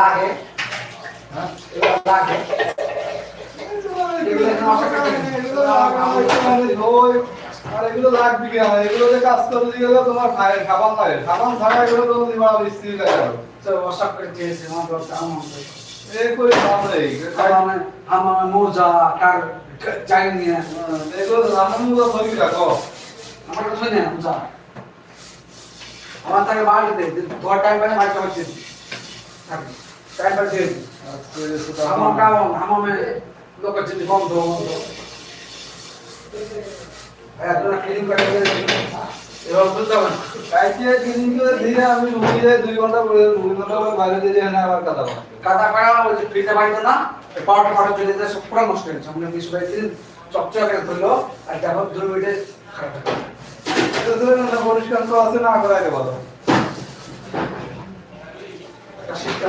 লাগে। হ্যাঁ লাগে। এগুলো এগুলো লাগবে কি আমার এগুলো যে কাজ করতে গেলে তোমার খায় খাবার লাগে। খাবার ছাড়া এগুলো তো দিবা মিস্ত্রি লাগে তো আশা করে দিয়েছে আমার দরকার আমার করে নেই। আমার মোজা কার চাই নিয়ে। এগুলো সবই রাখো আমার কথা শুনে মোজা। আমার তাকে বাড়িতে ধর টাইম পাই বাড়িতে হচ্ছে টাইম পাই দিয়ে আমার কাম আমার লোক চিনি বন্ধ করে করে করা চকচকে ধরলো আর দেখো দুই মিনিটে খারাপ হয়ে গেল। তো ধরে না পরিষ্কার তো আছে না করাইতে বলো একটা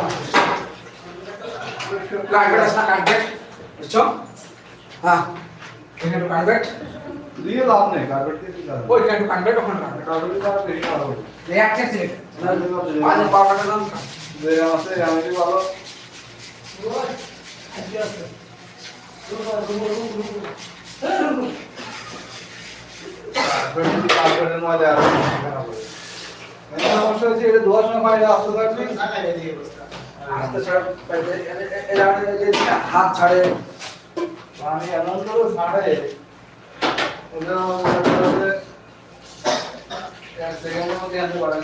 আছে। আছে কার্পেট বুঝছ? হ্যাঁ এখানে একটু কার্পেট দিয়ে দিয়ে তারা বেশি ভালো হবে এই এক চেক চেক পানি পাউডারটা দাম যে আছে আমি ভালো। কার্পেটের মধ্যে আর খারাপ হবে সমস্যা হচ্ছে এটা ধোয়ার সময় পানি আসতে থাকবে। হাত ছাড়ে। পানি এমন করে ছাড়ে মনে এক সেকেন্ডের মধ্যে আনতে পারেন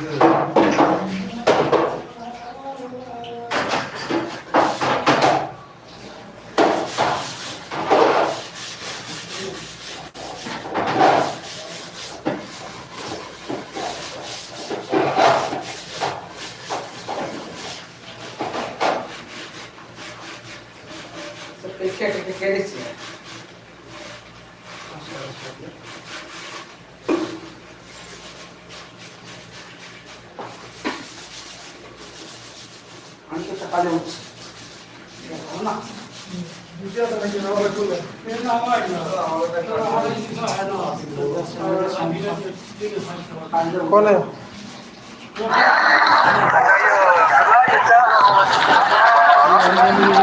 কাজে উঠছে না দ্বিতীয়ত নাকি ব্যবহার করলেন কোনে Ako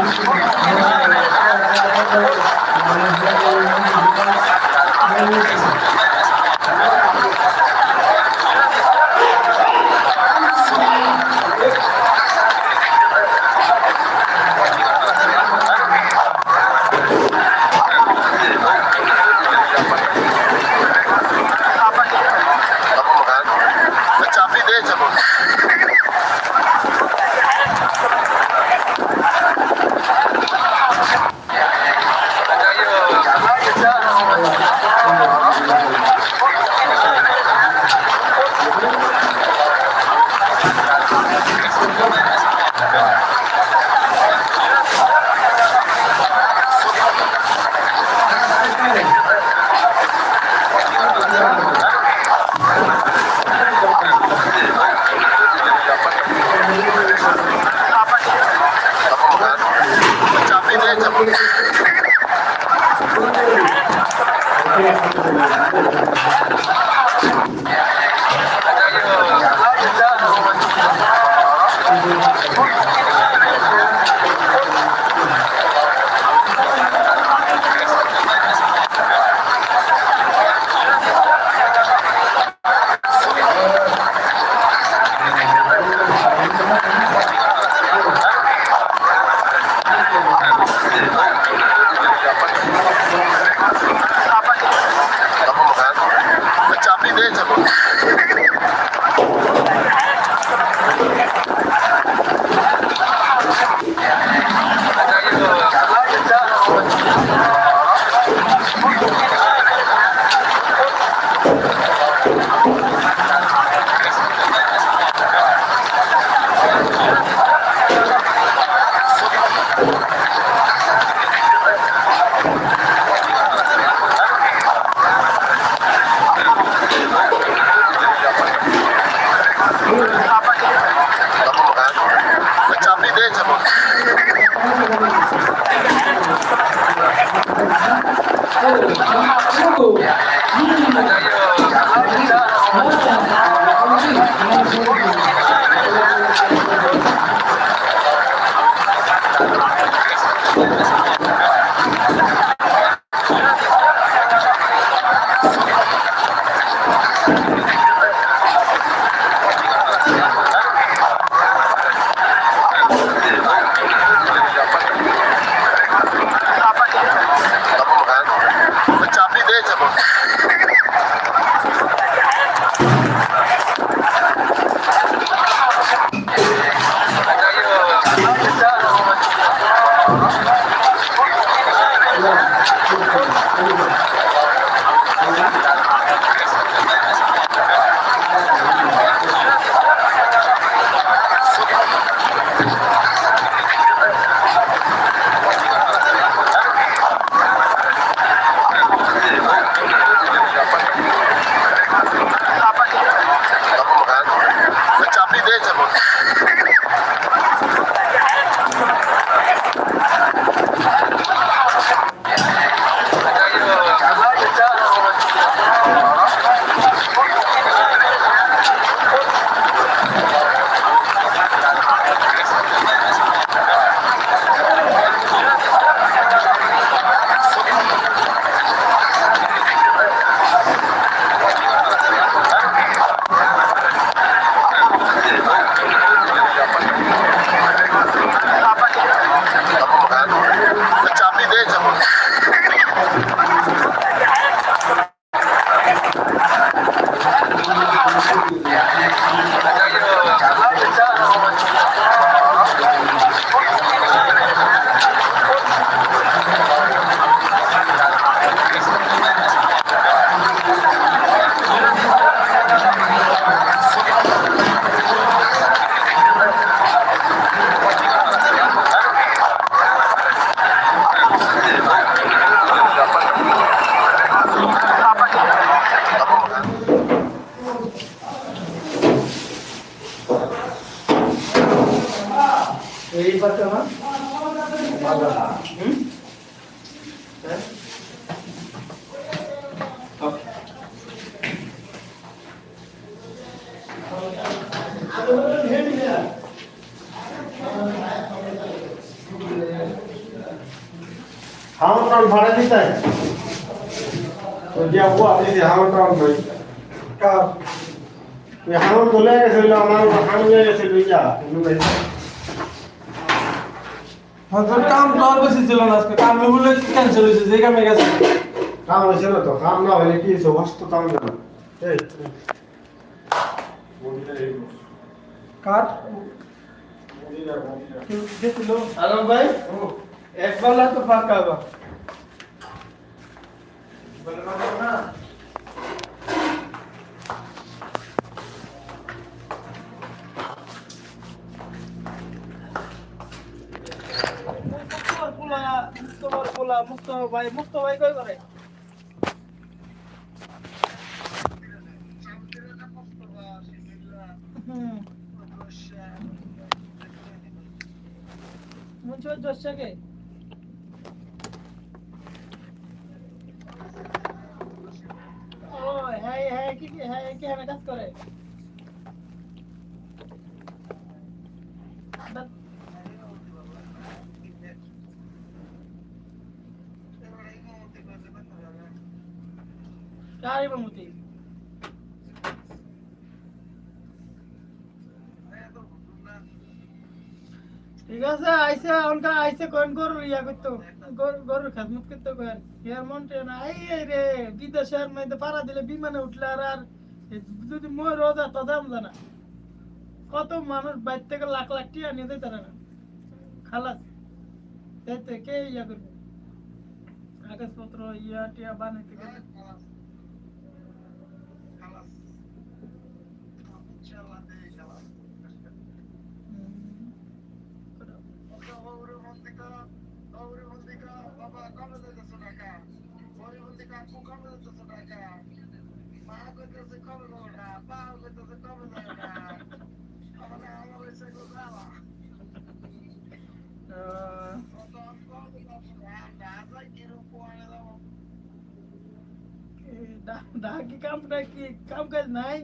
পারছ না? হুম? হাওয়ার টাউন ভাড়া দিতে? ওই যে আপু আপনি যে হাওয়ার টাউন নই কার? ওই হাওয়ার বলে গেছিল আমার হাওয়ার হয়ে গেছিল ইয়া কাম তো আর বেশি ছিল না আজকে। কাম বলে ক্যান্সেল হয়েছে যে কামে গেছে। কাম হয়েছে না তো কাম না হলে কি হয়েছে? তাও না কার? আলম ভাই এক বেলা তো ফাঁকা হবে ভাই, মুক্ত ভাই কই করে? মুন্সি দশটাকে ও হ্যাঁ হ্যাঁ কি হ্যাঁ কি হ্যাঁ কাজ করে দা- ইমামতি ঠিক আছে, আইসে অনকা, আইসে কোন গরু ইয়া করতো? গরু, গরুর খেদমত করতে কোন? ইয়ার মনটে না, এই এই রে পাড়া দিলে বিমানে উঠলে আর আর যদি মই রোজা তো দাম জানা। কত মানুষ বাইর থেকে লাখ লাখ টিয়া নিয়ে দিতে না। খালাস কে ইয়া করবে? কাগজপত্র, ইয়া টিয়া বানাইতে গেলে। dah dah ke kamu dah ke kamu kan naik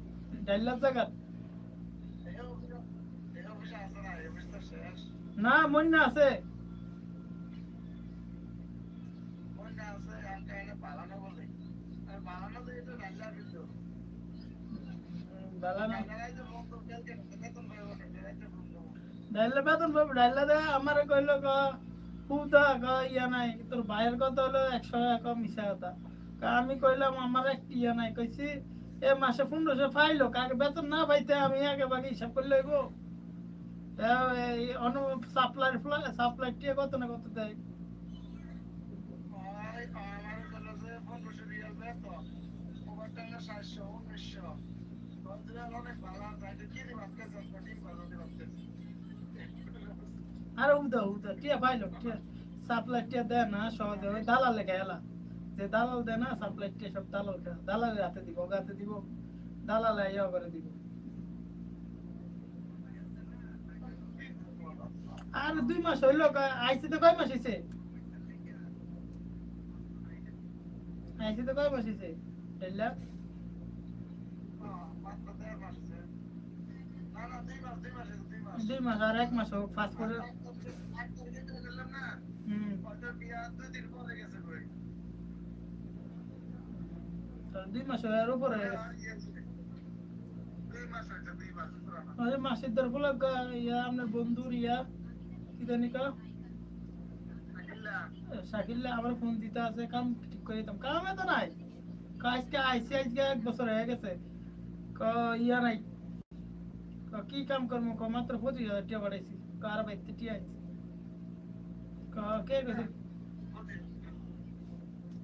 ডাইলার জায়গা না মন আছে। বালা বেতন পাবো ডাইলে দে, আমার কইলো, ক ক, ইয়া নাই, তোর ভাইয়ের কথা হলো? একশো টাকা মিশা কথা। আমি কইলাম, আমার এক ইয়া নাই, কইছি এ মাসে পনেরোশো পাইলো কাকে বেতন না পাইতে আমি আগে বাকি হিসাব করে লইব। অন্য সাপ্লাই সাপ্লাই টিয়া কত না কত দেয়? আরে উদা উদা টিয়া পাইলো টিয়া। সাপ্লাই টিয়া দেয় না সহজে। দালাল এলা যে দালাল দেয় না সাপ্লাই টিয়া সব দালাল দালালের হাতে দিব ওকে হাতে দিব দালাল ইয়া করে দিব। আর দুই মাস হইল আইসি তো কয় মাস হইছে? আইসি তো কয় মাস হইছে? দুই মাস আর এক মাস হোক ফাস্ট করে হুম। দুই উপরে হয়ে আরে মাসের দরগুলো ইয়া আপনার বন্ধুর ইয়া কি জানি কা শাকিল্লা। আমার ফোন দিতে আছে কাম ঠিক করে দিতাম। কাম এত নাই। কা আজকে আইসি আজকে এক বছর হয়ে গেছে। ক ইয়া নাই। ক কাম করব ক মাত্র পঁচিশ হাজার টিয়া বাড়াইছি। কার বাইতে টিয়া আইছি। ক কে গেছে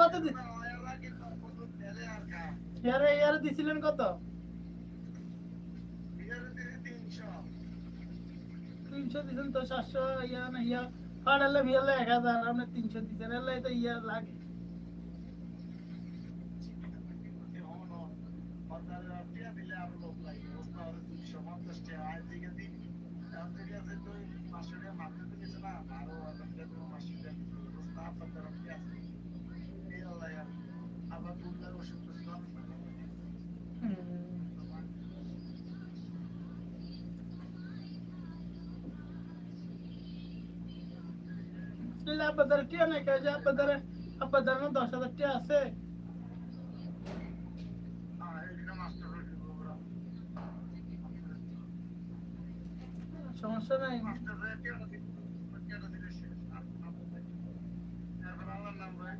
কত ইয়ারে ইয়ারে দিছিলেন কত? তিনশো দিছেন তো সাতশো, ইয়া না, ইয়া। পাড়ালে ভিয়ালে এক হাজার, আপনি তিনশো দিছেন এলে তো ইয়া লাগে। তাহলে আপনাদের টিয়া নাই কাজে আপনাদের আপনাদের না দশ হাজার টিয়া আছে সমস্যা নাই মাস্টার বললাম বলে মুখ আইতেছিলাম মাস্টার আলাদা দেয় না কেন ওই ইয়ার ফলে নিচে তো দেয় না মাস্টার বলে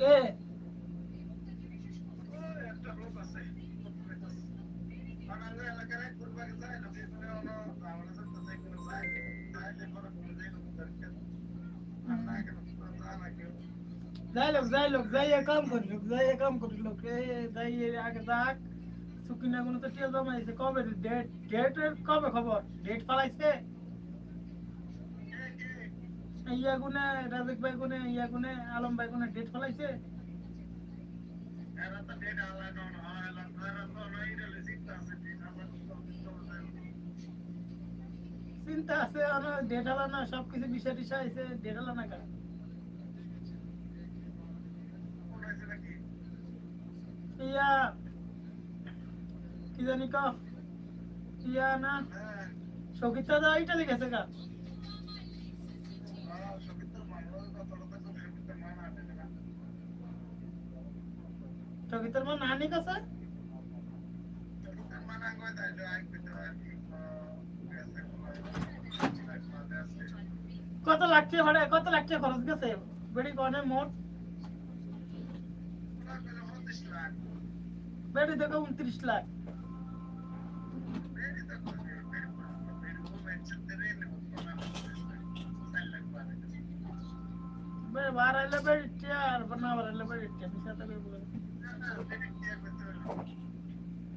কে? একটা লোক আছে যাই লোক যাই লোক যাই কাম করি লোক যাই কাম করি লোক যাই আগে যাক সুকিনা কোনো তো টিয়া জমাইছে কবে ডেট ডেটের কবে খবর ডেট ফালাইছে ইয়া গুনে রাজিক ভাই গুনে ইয়া গুনে আলম ভাই গুনে ডেট ফালাইছে এরা তো ডেট আলাদা হয় আলাদা এরা তো নাই রে জিততে আছে ডেট আলাদা চিন্তা আছে আর ডেট আলা না সব কিছু বিষয় টিষয় আছে ডেট আলা না কার কোন আছে নাকি ইয়া কি জানি ক ইয়া না হ্যাঁ সকিতা দা সবিতা মানা আছে সকিতার মা নানি কাছে মানা আই কইতে হয় কি আছে কত লাখ টাকা ভাড়া কত লাখ খরচ গেছে? বেড়ি কনে মোট? বেড়ি দেখো উনত্রিশ লাখ। বেরি তো করে বেরি বেরি মুভমেন্ট চলতে রে নে সাইল লাখ পারে বেড়ি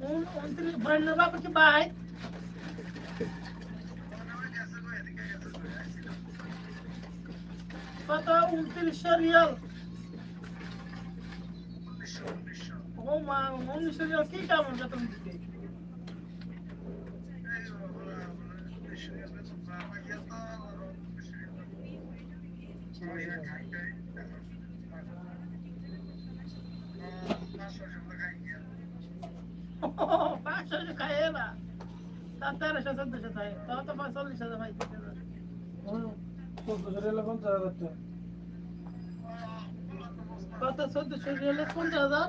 এরপরে উন উনত্রিশ ব্রান্ডের বাপ কি ভাই কত উনত্রিশশো রিয়াল ও মা উনিশশো রিয়াল কি কাম হবে তুমি দিতে পাঁচশো খায় না তার তেরোশো চোদ্দশো থাকে তাও তো চল্লিশ হাজার ভাই চোদ্দশো রেলে পঞ্চাশ হাজার টাকা কত চোদ্দশো রিয়েলে পঞ্চাশ হাজার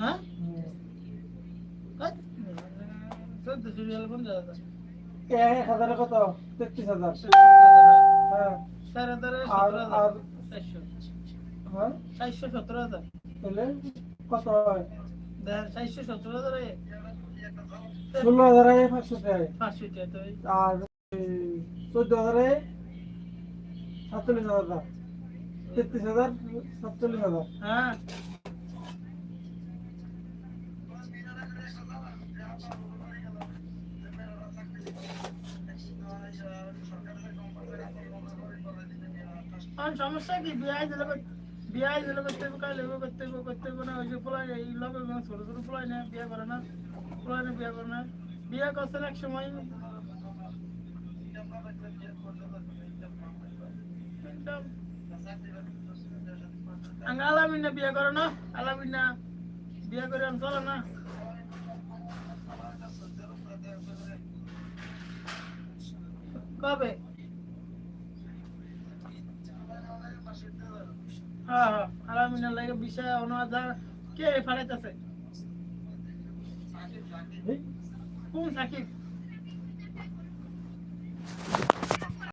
হ্যাঁ? চোদ্দশো রিয়েলে পঞ্চাশ হাজার। এক হাজারে কত তেত্রিশ হাজার হ্যাঁ? চার হাজারে সতেরো হাজার চারশো হ্যাঁ চারশো সতেরো হাজার। তাহলে কত হয়? ষোলো হাজারে পাঁচশো আর চোদ্দ হাজারে সাতচল্লিশ হাজার তেত্রিশ হাজার সাতচল্লিশ হাজার। হ্যাঁ। সমস্যা কি? বিয়ে দিলে বিয়ে দিলে করতে হবে কালে করতে হবে করতে হবে না, ওই যে পোলাই এই কোনো ছোট ছোট পোলাই না বিয়ে করে না পোলাই না বিয়ে করে না। বিয়ে করছেন এক সময়। আলামিনা বিয়ে করে না, আলামিনা বিয়ে করে আমি চলে না। কবে? হ্যাঁ হ্যাঁ লাগে বিষয় অনুবাদ কে ফাড়াইতেছে কোন সাকিব?